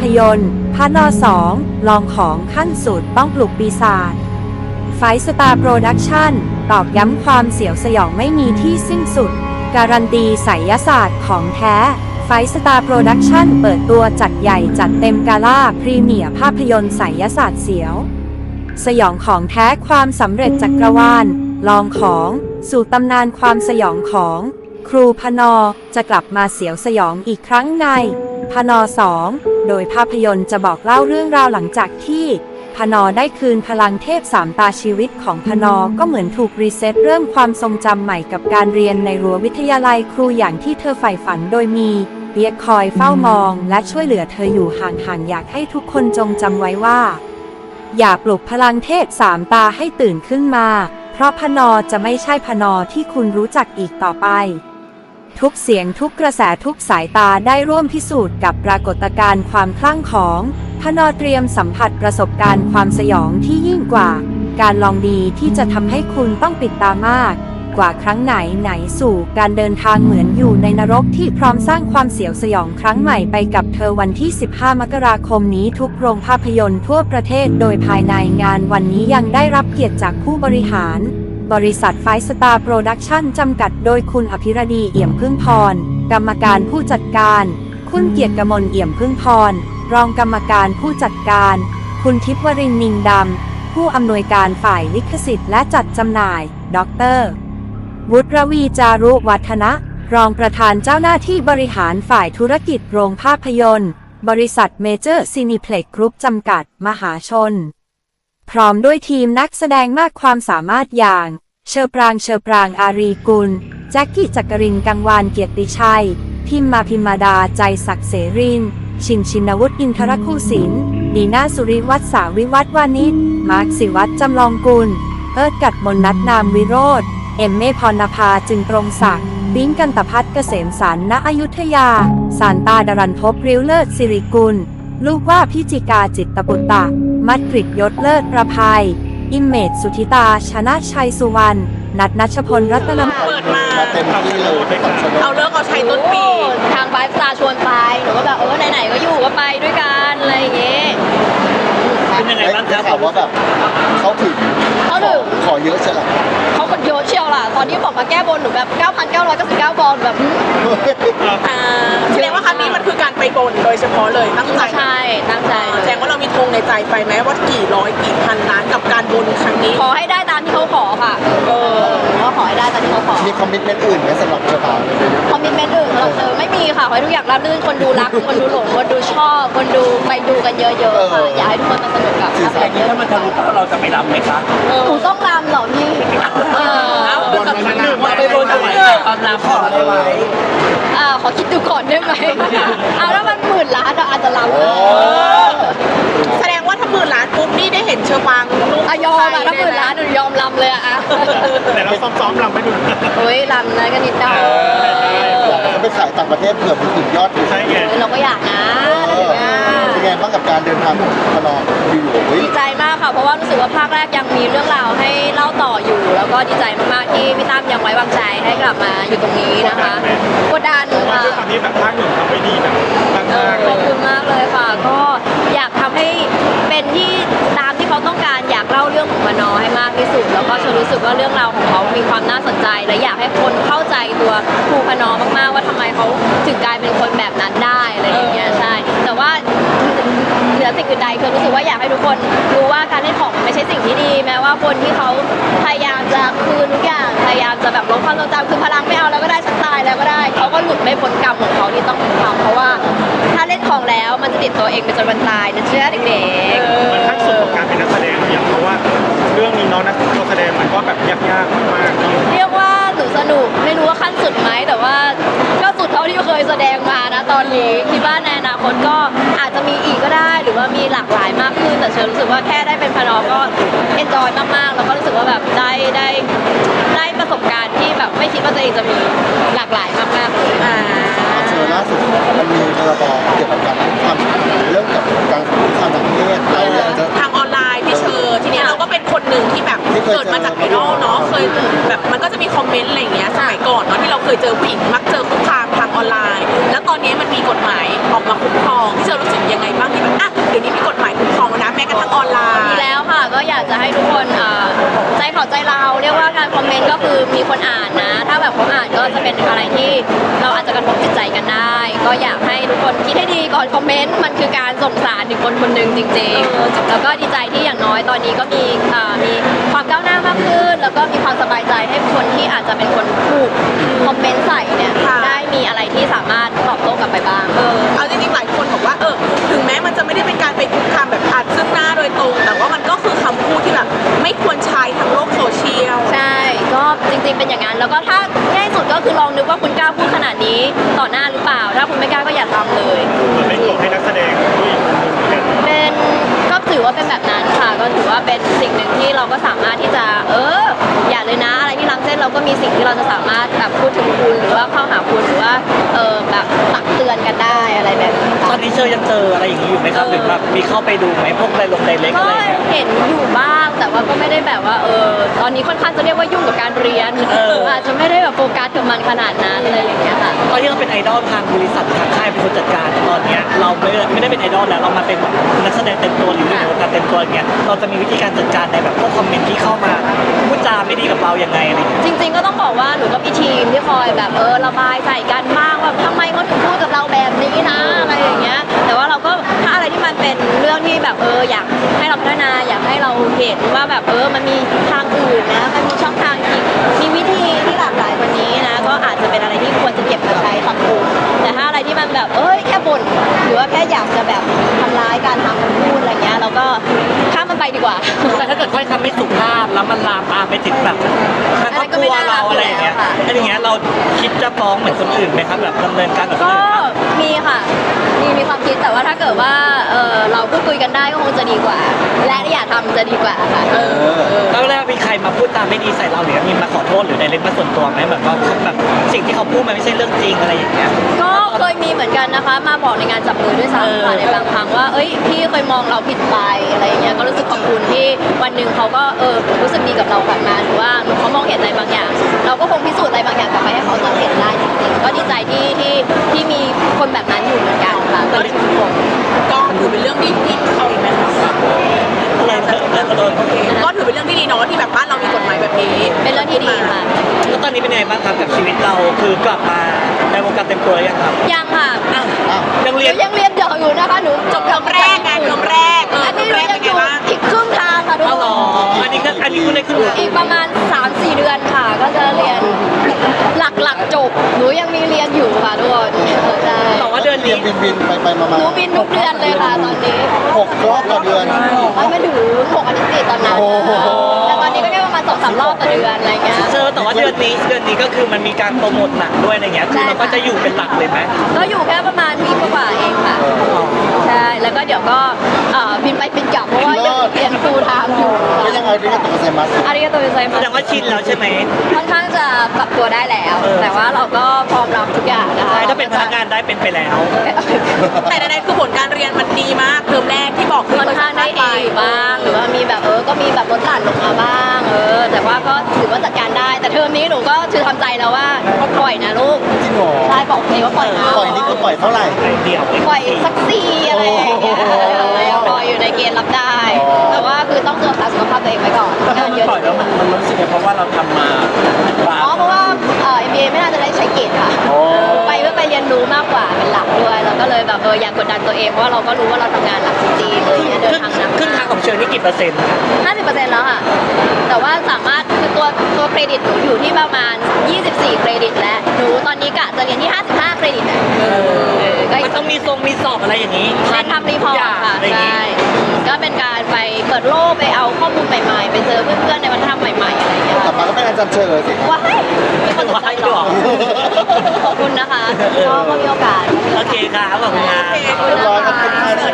พยนตร์พระนอสองลองของขั้นสุดต้องปลุกปีศาจไฟสตาร์โปรดักชั่นตอกย้ำความเสียวสยองไม่มีที่สิ้นสุด การันตีไสยศาสตร์ของแท้ไฟสตาร์โปรดักชั่นเปิดตัวจัดใหญ่จัดเต็มกาล่าพรีเมียร์ภาพยนตร์ไสยศาสตร์เสียว สยองของแท้ความสำเร็จจักรวาล ลองของสู่ตำนานความสยองของ ครูพนอจะกลับมาเสียวสยองอีกครั้งใน พนอสองโดยภาพยนตร์จะบอกเล่าเรื่องราวหลังจากที่ พนอได้คืนพลังเทพสามตาชีวิตของพนอก็เหมือนถูกรีเซ็ตเริ่มความทรงจำใหม่กับการเรียนในรั้ววิทยาลัยครูอย่างที่เธอใฝ่ฝันโดยมีเบียคอยเฝ้ามองและช่วยเหลือเธออยู่ห่างๆอยากให้ทุกคนจงจำไว้ว่า อย่าปลุกพลังเทพสามตาให้ตื่นขึ้นมา เพราะพนอจะไม่ใช่พนอที่คุณรู้จักอีกต่อไป ทุกเสียงทุกกระแสทุกสายตาได้ร่วมพิสูจน์กับปรากฏการณ์ความคลั่งของพนอเตรียมสัมผัสประสบการณ์ความสยองที่ยิ่งกว่า การลองดีที่จะทำให้คุณต้องปิดตามาก กว่าครั้งไหนไหนสู่การเดินทางเหมือนอยู่ในนรกที่พร้อมสร้างความเสียวสยองครั้งใหม่ไปกับเธอวันที่ 15 มกราคมนี้ทุกโรงภาพยนตร์ทั่วประเทศโดยภายในงานวันนี้ยังได้รับเกียรติจากผู้บริหาร บริษัทไฟสตาร์โปรดักชั่นจำกัดโดยคุณอภิรดีเอี่ยมพึ่งพร กรรมการผู้จัดการ คุณเกียรติกมลเอี่ยมพึ่งพร รองกรรมการผู้จัดการ คุณทิพวรินนิงดำ ผู้อำนวยการฝ่ายลิขสิทธิ์และจัดจำหน่าย ดร วุฒิรวีจารุวัฒนะ รองประธานเจ้าหน้าที่บริหารฝ่ายธุรกิจโรงภาพยนตร์ บริษัทเมเจอร์ซีนิเพล็กกรุ๊ปจำกัด มหาชน พร้อมด้วยทีมนักแสดงมากความสามารถอย่าง เชอปรางเชอปรางอารีกุล แจ็คกี้จักรินกังวานเกียรติชัย พิมมาพิมมาดาใจศักดิ์เสริน ชินชินวุฒิอินทรคูสินดีนาสุริวัฒน์สาวิวัฒน์วานิชมาร์คสิวัฒน์จำลองกุล เอิร์ดกัดมนนัทนามวิโรธเอ็มเมพรณภาจึงตรงศักดิ์บิ้งกันตพัฒนเกษมสารณอยุธยา สารตาดารันพบริ้วเลิศสิริกุล ลูกว่าพิจิกาจิตตบุตตะ มัดกริดยศเลิศประภัย อิมเมจสุธิตา ชนะชัยสุวรรณ นัทนัชพลรัตนเปิดมา มาเต็มที่เลยก่อนสนุกเอาเลิกเอาใช้ต้นปี ทางไฟฟ์สตาร์ชวนไป หนูก็แบบเออไหนๆก็อยู่ก็ไปด้วยกันอะไรอย่างเงี้ย เป็นยังไงบ้างครับด้ข่าวว่าแบบ เขาถึงเขาถึง ขอเยอะใช่ไหม อนที่บอกมาแก้บนหนูแบบ 9,999ฟองแบบหืมอ่าแสดงว่าครั้งนี้มันคือการไปบนโดยเฉพาะเลยตั้งใจใช่ตั้งใจแสดงว่าเรามีธงในใจไปไหมว่ากี่ร้อยกี่พันล้านกับการบนครั้งนี้ ขอให้ได้ตามที่เขาขอค่ะ เออก็ขอให้ได้ตามที่เขาขอ มีคอมมิชเมนต์อื่นไหมสำหรับเจ้าบ่าวคอมมิชเมนต์อื่นสำหรับเธอไม่มีค่ะ ขอให้ทุกอย่างราบรื่น คนดูรัก คนดูหลง คนดูชอบ คนดูไปดูกันเยอะๆค่ะอยากให้ทุกคนมาสนุกกับภาพยนตร์เยอะถ้ามันทะลุเป้าเราจะไม่รับไหมคะหนูต้องรำเหรอพี่เออเอา บนมันหนึ่งว่าว่าไปไปบบนนถถวาวายยความรักขออะไรไว้อ่าขอคิดดูก่อนได้ไหมเอาแล้วมันหมื่นล้านอะอาจจะรำโอ้แสดงว่าถ้าหมื่นล้านปุ๊บนี่ได้เห็นเชอร์ปางลูกอะยอมอะถ้าหมื่นล้านหนูยอมรำเลยอะอะแต่เราซ้อมๆเราไม่ดูโอ้ยรำนะก็นิดหน่อยอยากจะไปขายต่างประเทศเผื่อไปถึงยอดอยู่ใช่ไงเออเราก็อยากนะเออเป็นไงบ้างกับการเดินทางของพนออยู่ๆเฮ้ยดีใจมากค่ะ เพราะว่ารู้สึกว่าภาคแรกยังมีเรื่องราวให้เล่าต่ออยู่ แล้วก็ดีใจมากๆที่พี่ตั้มยังไว้วางใจให้กลับมาอยู่ตรงนี้นะคะกดดันค่ะ ด้วยความที่แบบภาคหนึ่งทำไปดีแบบมากเออๆขอบคุณมากเลยค่ะ ก็อยากทำให้เป็นที่ตามที่เขาต้องการอยากเล่าเรื่องของมานอให้มากที่สุด แล้วก็ฉันรู้สึกว่าเรื่องราวของเขามีความน่าสนใจ และอยากให้คนเข้าใจตัวครูพนอมากๆว่าทำไมเขาถึงกลายเป็นคนแบบนั้นได้อะไรอย่างเงี้ยใช่ แต่ว่า เหนือสิ่งอื่นใดคือรู้สึกว่าอยากให้ทุกคนรู้ว่าการเล่นของมันไม่ใช่สิ่งที่ดี แม้ว่าคนที่เขาพยายามจะคืนทุกอย่างพยายามจะแบบลบความทรงจำคือพลังไม่เอาแล้วก็ได้ฉันตายแล้วก็ได้เขาก็หลุดไม่พ้นกรรมของเขาที่ต้องทำเพราะว่าถ้าเล่นของแล้วมันจะติดตัวเองไปจนวันตายนะเชื่อเด็กๆมันขั้นสุดของการเป็นนักแสดงหรือยังเพราะว่า เรื่องนี้เนาะนักแสดงมันก็แบบยากๆมากๆเนาะเรียกว่า หนูสนุก ไม่รู้ว่าขั้นสุดไหมแต่ว่าก็สุดเท่าที่เคยแสดงมานะตอนนี้คิดว่าในอนาคตก็อาจจะมีอีกก็ได้ หรือว่ามีหลากหลายมากขึ้นแต่เชิญรู้สึกว่าแค่ได้เป็นพนอก็เอนจอยมากๆแล้วก็รู้สึกว่าแบบได้ได้ได้ประสบการณ์ที่แบบไม่คิดว่าตัวเองจะมีหลากหลายมาก เคยเจอเกิดมาจากไอดอลเนาะเคยแบบมันก็จะมีคอมเมนต์อะไรอย่างเงี้ยสมัยก่อนเนาะที่เราเคยเจอผู้หญิงมักเจอคุกคามทางออนไลน์ แล้วตอนนี้มันมีกฎหมายออกมาคุ้มครองพี่เชอร์รู้สึกยังไงบ้างที่แบบอะเดี๋ยวนี้มีกฎหมายคุ้มครองแล้วนะแม้กระทั่งออนไลน์มีแล้วค่ะก็อยากจะให้ทุกคนเอ่อใจเขาใจเราเรียกว่าการคอมเมนต์ก็คือมีคนอ่านนะ ถ้าแบบเขาอ่านก็จะเป็นอะไรที่เราอาจจะกระทบจิตใจกันได้ ก็อยากให้ทุกคนคิดให้ดีก่อนคอมเมนต์มันคือการส่งสารถึงคนคนหนึ่งจริงๆแล้วก็ดีใจที่อย่างน้อยตอนนี้ก็มีเอ่อมี ความก้าวหน้ามากขึ้น แล้วก็มีความสบายใจให้คนที่อาจจะเป็นคนถูกคอมเมนต์ใส่เนี่ยค่ะ ได้มีอะไรที่สามารถตอบโต้กลับไปบ้าง เออเอาจริงๆหลายคนบอกว่าเออถึงแม้มันจะไม่ได้เป็นการไปคุกคามแบบอัดซึ่งหน้าโดยตรง แต่ว่ามันก็คือคำพูดที่แบบไม่ควรใช้ทางโลกโซเชียล ใช่ ก็จริงๆเป็นอย่างนั้น แล้วก็ถ้าง่ายสุดก็คือลองนึกว่าคุณกล้าพูดขนาดนี้ต่อหน้าหรือเปล่า ถ้าคุณไม่กล้าก็อย่าทำเลย มันไม่กดให้นักแสดงผู้หญิงคนหนึ่งเหมือนกันเป็นก็ถือว่าเป็นแบบนั้นค่ะ ก็ถือว่าเป็นสิ่งหนึ่งที่เราก็สามารถที่จะ เออ อย่าเลยนะ อะไรที่ล้ำเส้นเราก็มีสิ่งที่เราจะสามารถแบบพูดถึงคุณหรือว่าเข้าหาคุณหรือว่าเออแบบตักเตือนกันได้อะไรแบบนี้ตอนนี้เชอยังเจออะไรอย่างนี้อยู่ไหมครับหรือแบบมีเข้าไปดูไหมพวกในลงในเล็กก็อะไรอย่างเงี้ยเห็นอยู่บ้างแต่ว่าก็ไม่ได้แบบว่าเออตอนนี้ค่อนข้างจะเรียกว่ายุ่งกับการเรียนเออ อาจจะไม่ได้แบบโฟกัสกับมันขนาดนั้นอะไรอย่างเงี้ยค่ะ ตอนที่เราเป็นไอดอลทางบริษัททางค่ายเป็นคนจัดการแต่ตอนเนี้ยเราไม่ได้ไม่ได้เป็นไอดอลแล้วเรามาเป็นแบบนักแสดงเต็มตัวหรืออยู่ในวงการเต็มตัวอย่างเงี้ยเราราจะมีวิธีการจัดการในแบบพวกคอมเมนต์ที่เข้ามาพูดจาไม่ดีกับเรายังไงอะไรอย่างเงี้ยจริง ๆ ก็ต้องบอกว่าหนูก็มีทีมที่คอยแบบเออระบายใส่กันบ้างว่าทำไมเขาถึงพูดกับเราแบบนี้นะอะไรอย่างเงี้ย แต่ว่าเราก็ถ้าอะไรที่มันเป็นเรื่องที่แบบเอออยากให้เราพัฒนาอยากให้เราเห็นว่าแบบเออมันมีทางอื่นนะมันมีช่องทางอีกมีวิธีที่หลากหลายกว่านี้นะก็อาจจะเป็นอะไรที่ควรจะเก็บมาใช้ปรับปรุงแต่ถ้าอะไรที่มันแบบเอ้ยแค่บ่นหรือว่าแค่อยากจะแบบทำร้ายการทำคำพูดอะไรเงี้ยเราก็ ไปดีกว่า แต่ถ้าเกิดถ้อยคำไม่สุภาพแล้วมันลามปามไปถึงแบบทางครอบครัวเราอะไรอย่างเงี้ยอันนั้นก็ไม่น่ารักอยู่แล้วค่ะอันอย่างเงี้ยเราคิดจะฟ้องเหมือนคนอื่นไหมครับแบบดำเนินการแบบคนก็อื่นปะมีค่ะ มีมีความคิดแต่ว่าถ้าเกิดว่าเออเราพูดคุยกันได้ก็คงจะดีกว่า และอย่าทำจะดีกว่าค่ะเออแล้วเวลา มีใครมาพูดตามไม่ดีใส่เราหรือมีมาขอโทษหรือในเล็กมาส่วนตัวไหมแบบว่าเขาแบบสิ่งที่เขาพูดมันไม่ใช่เรื่องจริงอะไรอย่างเงี้ย ก็เคยมีเหมือนกันนะคะ มาบอกในงานจับมือด้วยซ้ำค่ะในบางครั้งว่า เอ้ยพี่เคยมองเราผิดไปอะไรอย่างเงี้ยก็รู้สึกขอบคุณที่วันหนึ่งเขาก็เออรู้สึกดีกับเรากลับมาหรือว่าเขามองเห็นอะไรบางอย่าง เราก็คงพิสูจน์อะไรบางอย่างกลับไปให้เขาจนเห็นได้จ ที่ดีค่ะ แล้วตอนนี้เป็นยังไงบ้างครับกับชีวิตเราคือกลับมาในวงการเต็มตัวหรือยังครับยังค่ะอ้าวยังหเรียน นูยังเรียนเดี่ยวอยู่นะคะหนูจบเทอมแรกไงเทอมแรกเอออันเทอนี้มหนูแรกยัเป็นงไงอยู่บ้าง อีกครึ่งทางค่ะทุกเอาคเหรอนอันนี้ก็อันนี้คุณได้ขึ้นมาอีกประมาณ 3-4 เดือนค่ะ ก็จะเรียนหลักๆจบ หนูยังมีเรียนอยู่ค่ะทุกคนใช่ แต่ว่าเดือนเรียนี้นบินบินไปไปมาหมานูบินทุกเดือนเลยค่ะตอนนี้หกรอบต่อเดือนไม่ไม่ถึงหกอาทิตย์ติดตอนนั้นโอ้โห แต่ตอนนี้ก็ได้ประมาณสองสามรอบต่อเดือนอะไรเงี้ยเจอแต่ ว่าเดือนนี้เดือนนี้ก็คือมันมีการโปรโมทหนังด้วยอะไรเงี้ยคือเราก็จะอยู่เป็นหลักเลยไหมก็อยู่แค่ประมาณวีคกว่าๆเองค่ะใช่แล้วก็เดี๋ยวก็เอ่อบินไปบินกลับเพราะว่ายังเรียนฟูลไทม์อยู่เป็นยังไงริกาโตไซมัสอาริกาโตไซแสมัสดงว่าชินแล้วใช่ไหม ค่อนข้างจะปรับตัวได้แล้ว เออ แต่ว่าเราก็พร้อมรับทุกอย่างนะคะ ใช่ถ้าเป็นพนักงานได้เป็นไปแล้ว แต่ใดๆคือผลการเรียนมันดีมากเทอมแรกที่บอกคือค่อนข้างได้เออยู่บ้าง หรือว่ามีแบบเออ ก็มีแบบลดหลั่นลงมาบ้าง เออ แต่ว่าก็ถือว่าจัดการได้ แต่เทอมนี้หนูก็คือทำใจแล้วว่าก็ปล่อยนะลูกจริงเหรอใช่บอกเองว่าปล่อยนะปล่อยนี่คือปล่อยเท่าไหร่เดี่ยวปล่อยสักสี่อะไรอย่างเงี้ยยังพออยู่ในเกณฑ์รับได้ แต่ว่าคือต้องตรวจสอบสุขภาพตัวเองไว้ก่อนถ้ามันปล่อยแล้วมันมันรู้สึกไงเพราะว่าเราทำมาบ้า เลยแบบเอออยากกดดันตัวเองเพราะว่าเราก็รู้ว่าเราทำงานหลักจริงๆเลยางเงี้ยเดิครึ่นงทางหนักครึ่งทางของเชิญนี่กี่เปอร์เซ็นต์ห้าสิบเปอร์เซ็นต์แล้วค่ะ แต่ว่าสามารถคือตัวตัวเครดิตหนูอยู่ที่ประมาณ 24 เครดิตแล้วหนูตอนนี้กะจะเรียนที่ 55 เครดิตอะ เออก็มันต้องมีทรงมีสอบอะไรอย่างนี้เรียนทำรีพอร์ตค่ะ อะไรอย่างใช่นี้ ก็เป็นการไปเปิดโลกไปเอาข้อมูลใหม่ๆ ไปเจอเพื่อนๆในวัฒนธรรมใหม่ๆอะไรอย่างเงี้ยกลับมาก็เป็นอาจารย์เชอสิ ว้ายมีคนสนใจเหรอขอบคุณนะคะก็ก็มีโอกาส โอเคครับขอบคุณครับโอเคเรียบร้อยขอบคุณค่ะ